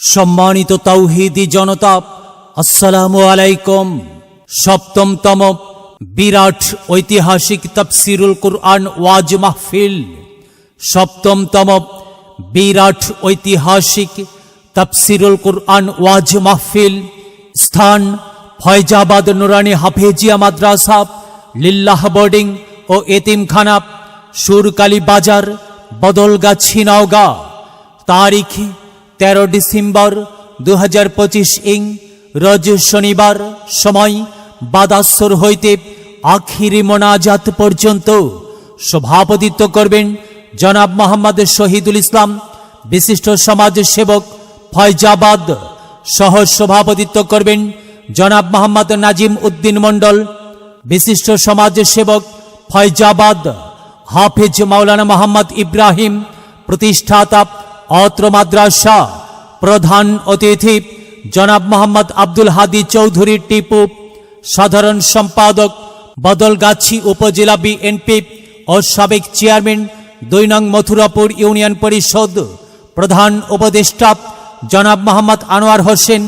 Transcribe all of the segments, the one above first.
সম্মানিত তাওহিদি জনতা, আসসালামু আলাইকুম। সপ্তমতম বিরাট ঐতিহাসিক তফসিরুল কুরআন ওয়াজ মাহফিল। সপ্তমতম বিরাট ঐতিহাসিক তফসিরুল কুরআন ওয়াজ মাহফিল। স্থান ফয়জাবাদ নুরানি হাফেজিয়া মাদ্রাসা, লিল্লাহ বোর্ডিং ও এতিমখানা, সুরকালী বাজার, বদলগাছি নওগাঁ। তারিখ তেরো ডিসেম্বর দু হাজার পঁচিশ ইং, রোজ শনিবার সময় বাদাসর হইতে আখিরি মোনাজাত পর্যন্ত সভাপতিত্ব করবেন জনাব মোহাম্মদ শহীদুল ইসলাম, বিশিষ্ট সমাজ সেবক ফয়জাবাদ। সহ সভাপতিত্ব করবেন জনাব মোহাম্মদ নাজিম উদ্দিন মণ্ডল, বিশিষ্ট সমাজ সেবক ফয়জাবাদ। হাফেজ মাওলানা মোহাম্মদ ইব্রাহিম, প্রতিষ্ঠাতা অত্র মাদ্রাসা প্রধান অতিথি জনাব মোহাম্মদ আব্দুল হাদি চৌধুরী টিপু, সাধারণ সম্পাদক বদলগাছি উপজেলা বিএনপি ও সাবেক চেয়ারম্যান দুই নং মথুরাপুর ইউনিয়ন পরিষদ প্রধান উপদেষ্টা জনাব মোহাম্মদ আনোয়ার হোসেন,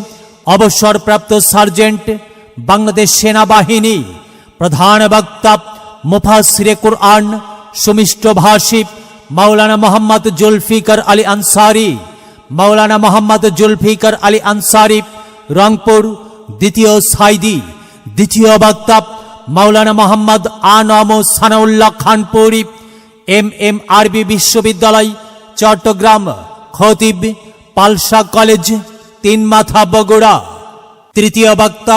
অবসরপ্রাপ্ত সার্জেন্ট বাংলাদেশ সেনাবাহিনী প্রধান বক্তা মুফাসিরে কুরআন, সুমিষ্ট ভাষী মাওলানা মোহাম্মদ জুলফিকার আলী আনসারি, মাওলানা মোহাম্মদ জুলফিকার আলী আনসারি, রংপুর, দ্বিতীয় সাইদি, দ্বিতীয় বক্তা মাওলানা মোহাম্মদ আনম সানাউল্লাহ খানপুরি এম এম আরবি বিশ্ববিদ্যালয়, চট্টগ্রাম, খতিব, পালসা কলেজ, তিন মাথা বগুড়া। তৃতীয় বক্তা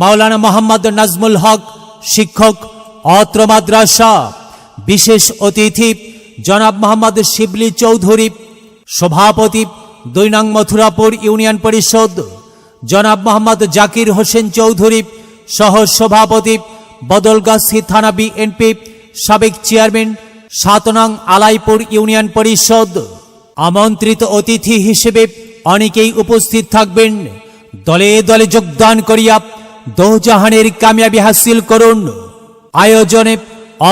মাওলানা মোহাম্মদ নাজমুল হক, শিক্ষক, অত্র মাদ্রাসা। বিশেষ অতিথি জনাব মোহাম্মদ শিবলি চৌধুরী, সভাপতি দুই মথুরাপুর ইউনিয়ন পরিষদ, জনাব মোহাম্মদ জাকির হোসেন চৌধুরী, সহ সভাপতি বদলগাছি থানা বিএনপি, সাবেক চেয়ারম্যান সাত নং আলাইপুর ইউনিয়ন পরিষদ। আমন্ত্রিত অতিথি হিসেবে অনেকেই উপস্থিত থাকবেন। দলে দলে যোগদান করিয়া দোজাহানের কামিয়াবি হাসিল করুন। আয়োজনে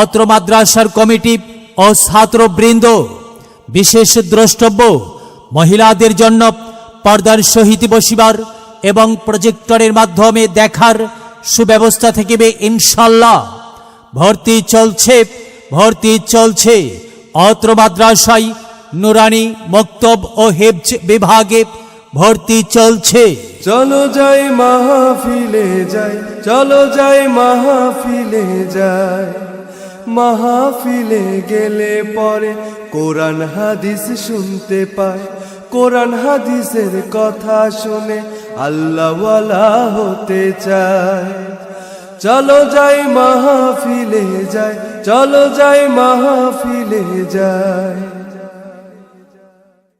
অত্র মাদ্রাসার কমিটি ও ছাত্রবৃন্দ বিশেষ দ্রষ্টব্য, মহিলাদের জন্য পর্দার সহিত বসিবার এবং প্রজেক্টরের মাধ্যমে দেখার সুব্যবস্থা থাকিবে ইনশাল্লাহ। ভর্তি চলছে ভর্তি চলছে। অত্র মাদ্রাসায় নুরানি, মক্তব ও হেবজ বিভাগে ভর্তি চলছে। চলো যাই মাহফিলে যাই, চলো যাই মাহফিলে যাই। মাহফিলে গেলে পরে কোরআন হাদিস শুনতে পায়। কোরআন হাদিসের কথা শুনে আল্লাহওয়ালা হতে চায়। চলো যাই মাহফিলে যায় চলো যাই মাহফিলে যাই।